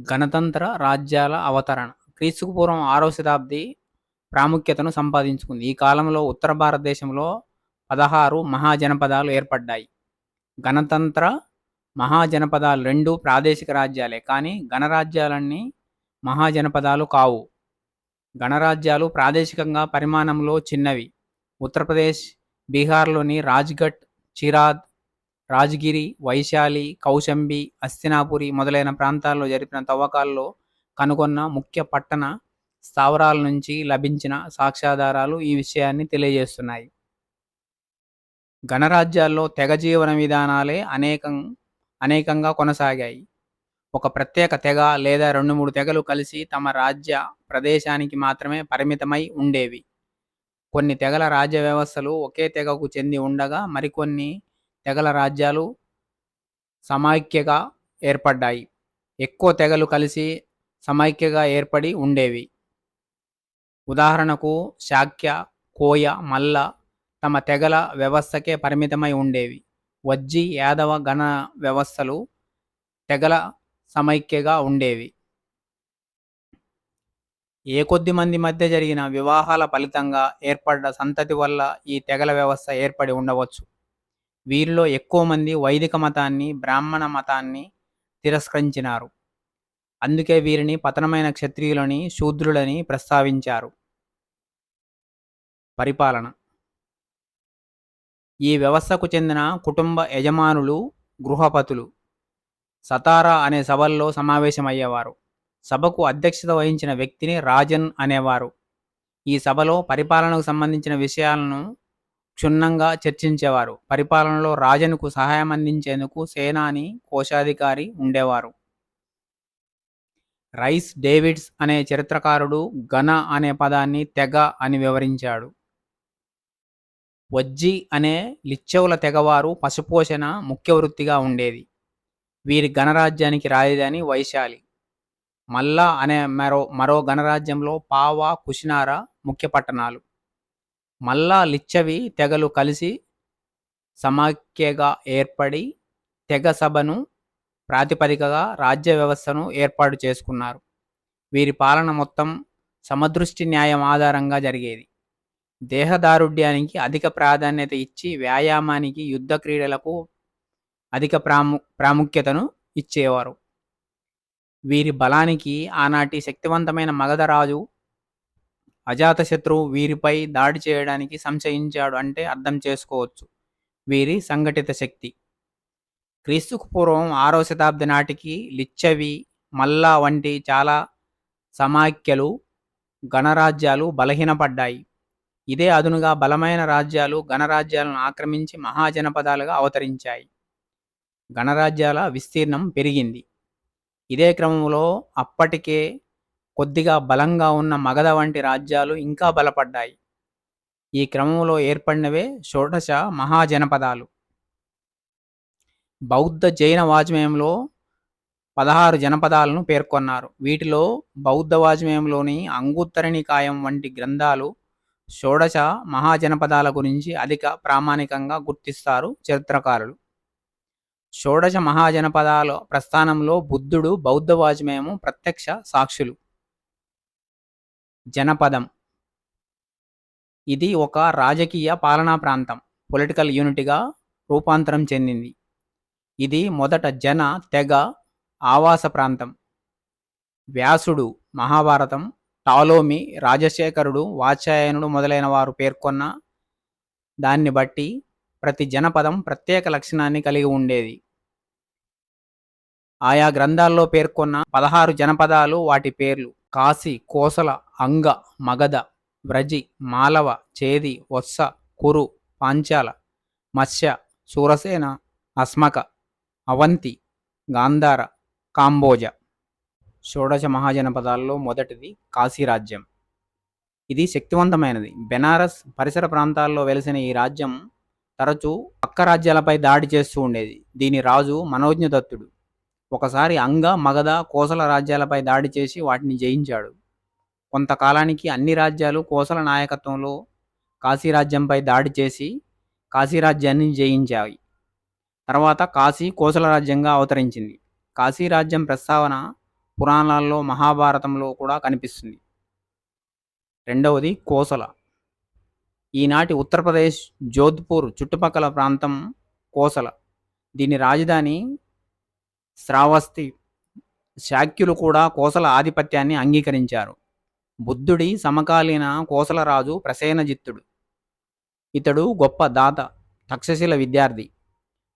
గణతంత్ర రాజ్యాల అవతరణ. క్రీస్తుకు పూర్వం ఆరవ శతాబ్ది ప్రాముఖ్యతను సంపాదించుకుంది. ఈ కాలంలో ఉత్తర భారతదేశంలో పదహారు మహాజనపదాలు ఏర్పడ్డాయి. గణతంత్ర మహాజనపదాలు రెండు ప్రాదేశిక రాజ్యాలే కానీ గణరాజ్యాలన్నీ మహాజనపదాలు కావు. గణరాజ్యాలు ప్రాదేశికంగా పరిమాణంలో చిన్నవి. ఉత్తరప్రదేశ్ బీహార్లోని రాజ్ఘట్ చిరాద్ రాజగిరి వైశాలి కౌశంబి అస్తినాపురి మొదలైన ప్రాంతాల్లో జరిపిన తవ్వకాల్లో కనుగొన్న ముఖ్య పట్టణ స్థావరాల నుంచి లభించిన సాక్ష్యాధారాలు ఈ విషయాన్ని తెలియజేస్తున్నాయి. గణరాజ్యాల్లో తెగ జీవన విధానాలే అనేకం అనేకంగా కొనసాగాయి. ఒక ప్రత్యేక తెగ లేదా రెండు మూడు తెగలు కలిసి తమ రాజ్య ప్రదేశానికి మాత్రమే పరిమితమై ఉండేవి. కొన్ని తెగల రాజ్య వ్యవస్థలు ఒకే తెగకు చెంది ఉండగా మరికొన్ని తెగల రాజ్యాలు సమైక్యగా ఏర్పడ్డాయి. ఎక్కువ తెగలు కలిసి సమైక్యగా ఏర్పడి ఉండేవి. ఉదాహరణకు శాక్య కోయ మల్ల తమ తెగల వ్యవస్థకే పరిమితమై ఉండేవి. వజ్జి యాదవ గణ వ్యవస్థలు తెగల సమైక్యగా ఉండేవి. ఏ కొద్ది మంది మధ్య జరిగిన వివాహాల ఫలితంగా ఏర్పడ్డ సంతతి వల్ల ఈ తెగల వ్యవస్థ ఏర్పడి ఉండవచ్చు? వీరిలో ఎక్కువ మంది వైదిక మతాన్ని బ్రాహ్మణ మతాన్ని తిరస్కరించినారు. అందుకే వీరిని పతనమైన క్షత్రియులని శూద్రులని ప్రస్తావించారు. పరిపాలన. ఈ వ్యవస్థకు చెందిన కుటుంబ యజమానులు గృహపతులు. సతారా అనే సభల్లో సమావేశమయ్యేవారు. సభకు అధ్యక్షత వహించిన వ్యక్తిని రాజన్ అనేవారు. ఈ సభలో పరిపాలనకు సంబంధించిన విషయాలను క్షుణ్ణంగా చర్చించేవారు. పరిపాలనలో రాజనుకు సహాయం అందించేందుకు సేనాని కోశాధికారి ఉండేవారు. రైస్ డేవిడ్స్ అనే చరిత్రకారుడు ఘన అనే పదాన్ని తెగ అని వివరించాడు. వజ్జి అనే లిచ్చవుల తెగవారు పశుపోషణ ముఖ్య వృత్తిగా ఉండేది. వీరి గణరాజ్యానికి రాజధాని వైశాలి. మల్లా అనే మరో మరో గణరాజ్యంలో పావా కుషినారా ముఖ్య పట్టణాలు. మల్లా లిచ్చవి తెగలు కలిసి సమాఖ్యగా ఏర్పడి తెగ సభను ప్రాతిపదికగా రాజ్య వ్యవస్థను ఏర్పాటు చేసుకున్నారు. వీరి పాలన మొత్తం సమదృష్టి న్యాయం ఆధారంగా జరిగేది. దేహదారుఢ్యానికి అధిక ప్రాధాన్యత ఇచ్చి వ్యాయామానికి యుద్ధ క్రీడలకు అధిక ప్రాము ప్రాముఖ్యతను ఇచ్చేవారు. వీరి బలానికి ఆనాటి శక్తివంతమైన మగధరాజు అజాతశత్రువు వీరిపై దాడి చేయడానికి సంశయించాడు అంటే అర్థం చేసుకోవచ్చు. వీరి సంఘటిత శక్తి. క్రీస్తుకు పూర్వం ఆరో శతాబ్ది నాటికి లిచ్చవి మల్లా వంటి చాలా సమాఖ్యలు గణరాజ్యాలు బలహీనపడ్డాయి. ఇదే అదునుగా బలమైన రాజ్యాలు గణరాజ్యాలను ఆక్రమించి మహాజనపదాలుగా అవతరించాయి. గణరాజ్యాల విస్తీర్ణం పెరిగింది. ఇదే క్రమంలో అప్పటికే కొద్దిగా బలంగా ఉన్న మగధ వంటి రాజ్యాలు ఇంకా బలపడ్డాయి. ఈ క్రమంలో ఏర్పడినవే షోడశ మహాజనపదాలు. బౌద్ధ జైన వాజ్మయంలో పదహారు జనపదాలను పేర్కొన్నారు. వీటిలో బౌద్ధ వాజ్మయంలోని అంగుత్తరణికాయం వంటి గ్రంథాలు షోడశ మహాజనపదాల గురించి అధిక ప్రామాణికంగా గుర్తిస్తారు చరిత్రకారులు. షోడశ మహాజనపదాల ప్రస్థానంలో బుద్ధుడు బౌద్ధ వాజ్మయము ప్రత్యక్ష సాక్షులు. జనపదం. ఇది ఒక రాజకీయ పాలనా ప్రాంతం పొలిటికల్ యూనిట్గా రూపాంతరం చెందింది. ఇది మొదట జన తెగ ఆవాస ప్రాంతం. వ్యాసుడు మహాభారతం టాలోమి రాజశేఖరుడు వాత్సాయనుడు మొదలైన వారు పేర్కొన్న దాన్ని బట్టి ప్రతి జనపదం ప్రత్యేక లక్షణాన్ని కలిగి ఉండేది. ఆయా గ్రంథాల్లో పేర్కొన్న పదహారు జనపదాలు వాటి పేర్లు కాశీ కోసల అంగ మగధ వ్రజి మాలవ చేది వత్స కురు పాంచాల మత్స్య సూరసేన అస్మక అవంతి గాంధార కాంబోజ. షోడశ మహాజనపదాల్లో మొదటిది కాశీరాజ్యం. ఇది శక్తివంతమైనది. బెనారస్ పరిసర ప్రాంతాల్లో వెలిసిన ఈ రాజ్యం తరచూ పక్క రాజ్యాలపై దాడి చేస్తూ ఉండేది. దీని రాజు మనోజ్ఞదత్తుడు. ఒకసారి అంగ మగధ కోసల రాజ్యాలపై దాడి చేసి వాటిని జయించాడు. కొంతకాలానికి అన్ని రాజ్యాలు కోసల నాయకత్వంలో కాశీరాజ్యంపై దాడి చేసి కాశీరాజ్యాన్ని జయించాయి. తర్వాత కాశీ కోసల రాజ్యంగా అవతరించింది. కాశీరాజ్యం ప్రస్తావన పురాణాల్లో మహాభారతంలో కూడా కనిపిస్తుంది. రెండవది కోసల. ఈనాటి ఉత్తరప్రదేశ్ జోధ్పూర్ చుట్టుపక్కల ప్రాంతం కోసల. దీని రాజధాని శ్రావస్తి. శాక్యులు కూడా కోసల ఆధిపత్యాన్ని అంగీకరించారు. బుద్ధుడి సమకాలీన కోసలరాజు ప్రసేనజిత్తుడు. ఇతడు గొప్ప దాత తక్షశిల విద్యార్థి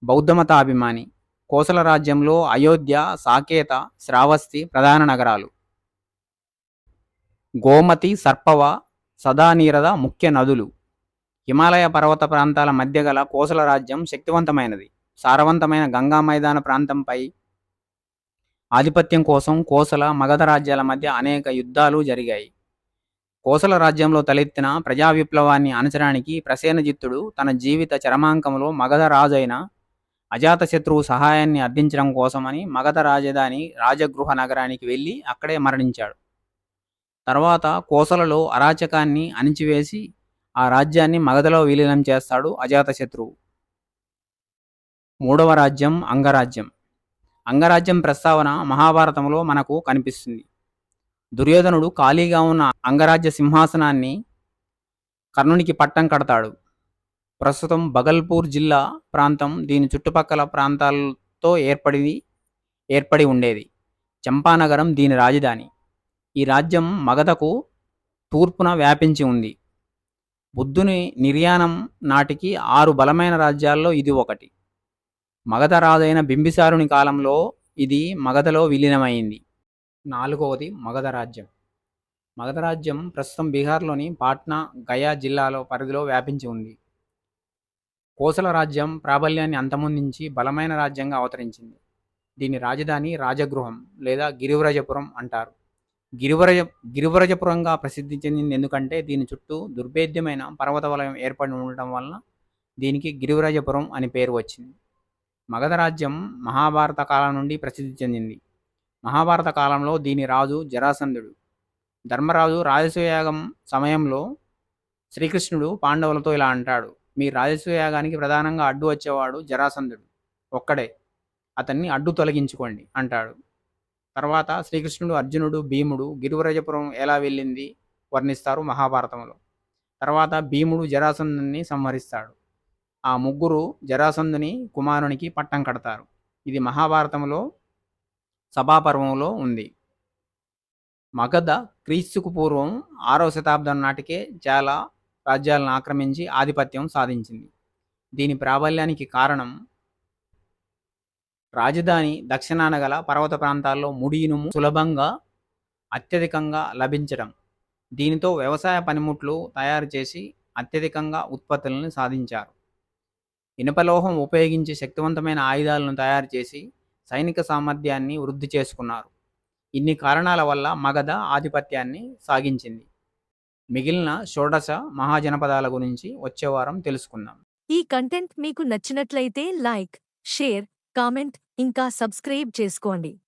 బౌద్ధమతాభిమాని కోసల రాజ్యంలో అయోధ్య సాకేత శ్రావస్తి ప్రధాన నగరాలు. గోమతి సర్పవ సదానీరద ముఖ్య నదులు. హిమాలయ పర్వత ప్రాంతాల మధ్య గల కోసల రాజ్యం శక్తివంతమైనది. సారవంతమైన గంగా మైదాన ప్రాంతంపై ఆధిపత్యం కోసం కోసల మగధ రాజ్యాల మధ్య అనేక యుద్ధాలు జరిగాయి. కోసల రాజ్యంలో తలెత్తిన ప్రజా విప్లవాన్ని అణచడానికి ప్రసేనజిత్తుడు తన జీవిత చరమాంకంలో మగధ రాజైన అజాతశత్రువు సహాయాన్ని అర్థించడం కోసమని మగధ రాజధాని రాజగృహ నగరానికి వెళ్ళి అక్కడే మరణించాడు. తర్వాత కోసలలో అరాచకాన్ని అణిచివేసి ఆ రాజ్యాన్ని మగధలో విలీనం చేస్తాడు అజాతశత్రువు. మూడవ రాజ్యం అంగరాజ్యం. అంగరాజ్యం ప్రస్తావన మహాభారతంలో మనకు కనిపిస్తుంది. దుర్యోధనుడు ఖాళీగా ఉన్న అంగరాజ్య సింహాసనాన్ని కర్ణునికి పట్టం కడతాడు. ప్రస్తుతం బగల్పూర్ జిల్లా ప్రాంతం దీని చుట్టుపక్కల ప్రాంతాలతో ఏర్పడి ఏర్పడి ఉండేది. చంపానగరం దీని రాజధాని. ఈ రాజ్యం మగధకు తూర్పున వ్యాపించి ఉంది. బుద్ధుని నిర్యాణం నాటికి ఆరు బలమైన రాజ్యాల్లో ఇది ఒకటి. మగధ రాజైన బింబిసారుని కాలంలో ఇది మగధలో విలీనమైంది. నాలుగవది మగధ రాజ్యం మగధ రాజ్యం ప్రస్తుతం బీహార్లోని పాట్నా గయా జిల్లాలో పరిధిలో వ్యాపించి ఉంది. కోసల రాజ్యం ప్రాబల్యాన్ని అంతమొందించి బలమైన రాజ్యంగా అవతరించింది. దీని రాజధాని రాజగృహం లేదా గిరివరజపురం అంటారు. గిరివరజ గిరివరజపురంగా ప్రసిద్ధి చెందింది ఎందుకంటే దీని చుట్టూ దుర్భేద్యమైన పర్వత వలయం ఏర్పడి ఉండటం వలన దీనికి గిరివరాజపురం అని పేరు వచ్చింది. మగధ రాజ్యం మహాభారత కాలం నుండి ప్రసిద్ధి చెందింది. మహాభారత కాలంలో దీని రాజు జరాసంధుడు. ధర్మరాజు రాజసూయాగం సమయంలో శ్రీకృష్ణుడు పాండవులతో ఇలా అంటాడు మీ రాజసూయాగానికి ప్రధానంగా అడ్డు వచ్చేవాడు జరాసంధుడు. ఒక్కడే. అతన్ని అడ్డు తొలగించుకోండి అంటాడు. తర్వాత శ్రీకృష్ణుడు అర్జునుడు భీముడు గిరివరజపురం ఎలా వెళ్ళింది వర్ణిస్తారు మహాభారతంలో. తర్వాత భీముడు జరాసంధుని సంహరిస్తాడు. ఆ ముగ్గురు జరాసంధుని కుమారునికి పట్టం కడతారు. ఇది మహాభారతంలో సభాపర్వంలో ఉంది. మగధ క్రీస్తుకు పూర్వం ఆరవ శతాబ్దం నాటికే చాలా రాజ్యాలను ఆక్రమించి ఆధిపత్యం సాధించింది. దీని ప్రాబల్యానికి కారణం రాజధాని దక్షిణాన గల పర్వత ప్రాంతాల్లో ముడి ఇనుము సులభంగా అత్యధికంగా లభించడం. దీనితో వ్యవసాయ పనిముట్లు తయారు చేసి అత్యధికంగా ఉత్పత్తులను సాధించారు. ఇనుపలోహం ఉపయోగించి శక్తివంతమైన ఆయుధాలను తయారు చేసి సైనిక సామర్థ్యాన్ని వృద్ధి చేసుకున్నారు. ఇన్ని కారణాల వల్ల మగధ ఆధిపత్యాన్ని సాగించింది. మిగిలిన షోడశ మహాజనపదాల గురించి వచ్చే వారం తెలుసుకుందాం. ఈ కంటెంట్ మీకు నచ్చినట్లయితే లైక్ షేర్ కామెంట్ ఇంకా సబ్స్క్రైబ్ చేసుకోండి.